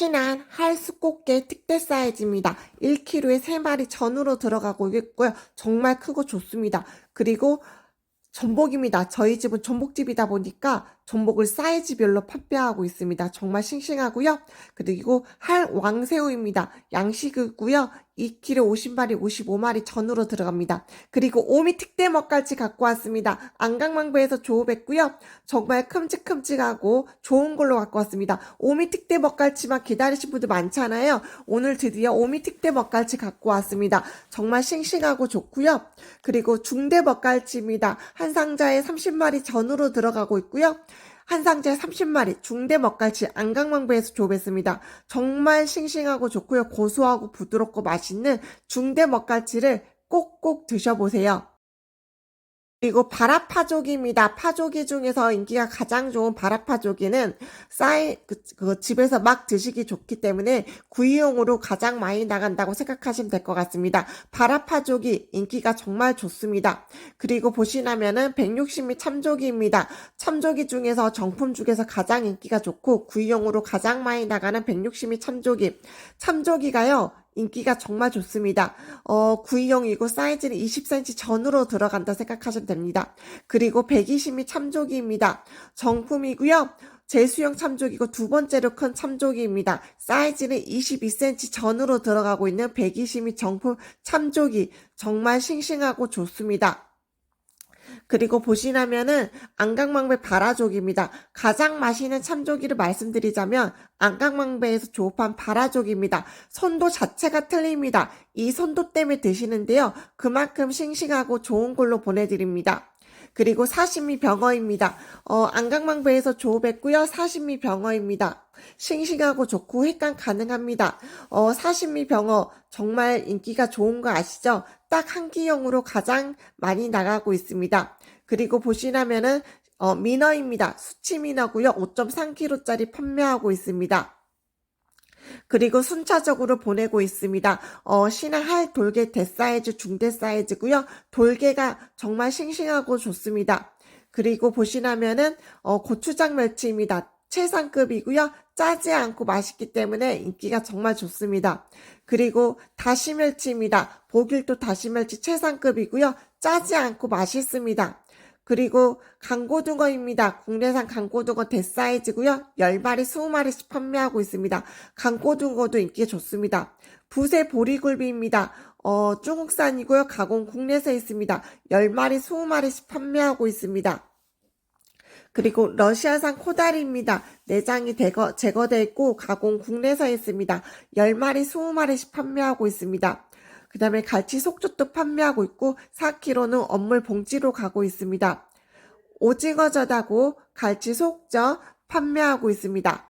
신한 할수꽃게 특대 사이즈입니다. 1kg에 3마리 전으로 들어가고 있고요. 정말 크고 좋습니다. 그리고 전복입니다. 저희 집은 전복집이다 보니까 전복을 사이즈별로 판매하고 있습니다. 정말 싱싱하고요. 그리고 할 왕새우입니다. 양식이고요. 2kg 50마리, 55마리 전으로 들어갑니다. 그리고 오미 특대 먹갈치 갖고 왔습니다. 안강망배에서 조업했고요. 정말 큼직큼직하고 좋은 걸로 갖고 왔습니다. 오미 특대 먹갈치만 기다리신 분들 많잖아요. 오늘 드디어 오미 특대 먹갈치 갖고 왔습니다. 정말 싱싱하고 좋고요. 그리고 중대 먹갈치입니다. 한 상자에 30마리 전으로 들어가고 있고요. 한 상자에 30마리 중대 먹갈치 안강망배에서 조업했습니다. 정말 싱싱하고 좋고요. 고소하고 부드럽고 맛있는 중대 먹갈치를 꼭꼭 드셔보세요. 그리고 바라파조기입니다. 파조기 중에서 인기가 가장 좋은 바라파조기는 싸이 그, 그 집에서 막 드시기 좋기 때문에 구이용으로 가장 많이 나간다고 생각하시면 될 것 같습니다. 바라파조기 인기가 정말 좋습니다. 그리고 보시나면은 160미 참조기입니다. 참조기 중에서 정품 중에서 가장 인기가 좋고 구이용으로 가장 많이 나가는 160미 참조기. 참조기가요. 인기가 정말 좋습니다. 어, 구이용이고 사이즈는 20cm 전으로 들어간다 생각하시면 됩니다. 그리고 120미 참조기입니다. 정품이고요. 제수형 참조기고 두 번째로 큰 참조기입니다. 사이즈는 22cm 전으로 들어가고 있는 120미 정품 참조기. 정말 싱싱하고 좋습니다. 그리고 보시나면은 안강망배 바라족입니다. 가장 맛있는 참조기를 말씀드리자면 안강망배에서 조업한 바라족입니다. 선도 자체가 틀립니다. 이 선도 때문에 드시는데요. 그만큼 싱싱하고 좋은 걸로 보내드립니다. 그리고 사시미 병어입니다. 어, 안강망 배에서 조업했고요. 사시미 병어입니다. 싱싱하고 좋고 횟감 가능합니다. 어, 사시미 병어 정말 인기가 좋은 거 아시죠? 딱 한 끼용으로 가장 많이 나가고 있습니다. 그리고 보시라면은 어, 민어입니다. 수치 민어고요. 5.3kg짜리 판매하고 있습니다. 그리고 순차적으로 보내고 있습니다. 어, 신화할 돌개 대사이즈 중대 사이즈고요. 돌개가 정말 싱싱하고 좋습니다. 그리고 보시라면은 어, 고추장 멸치입니다. 최상급이고요. 짜지 않고 맛있기 때문에 인기가 정말 좋습니다. 그리고 다시멸치입니다. 보길도 다시멸치 최상급이고요. 짜지 않고 맛있습니다. 그리고 강고등어입니다. 국내산 강고등어 대사이즈고요. 10마리, 20마리씩 판매하고 있습니다. 강고등어도 인기가 좋습니다. 부세 보리굴비입니다. 어, 중국산이고요. 가공 국내에서 있습니다. 10마리, 20마리씩 판매하고 있습니다. 그리고 러시아산 코다리입니다. 내장이 제거, 제거되어 있고 가공 국내에서 있습니다. 10마리, 20마리씩 판매하고 있습니다. 그 다음에 갈치 속젓도 판매하고 있고 4kg는 엄물 봉지로 가고 있습니다. 오징어 젓하고 갈치 속젓 판매하고 있습니다.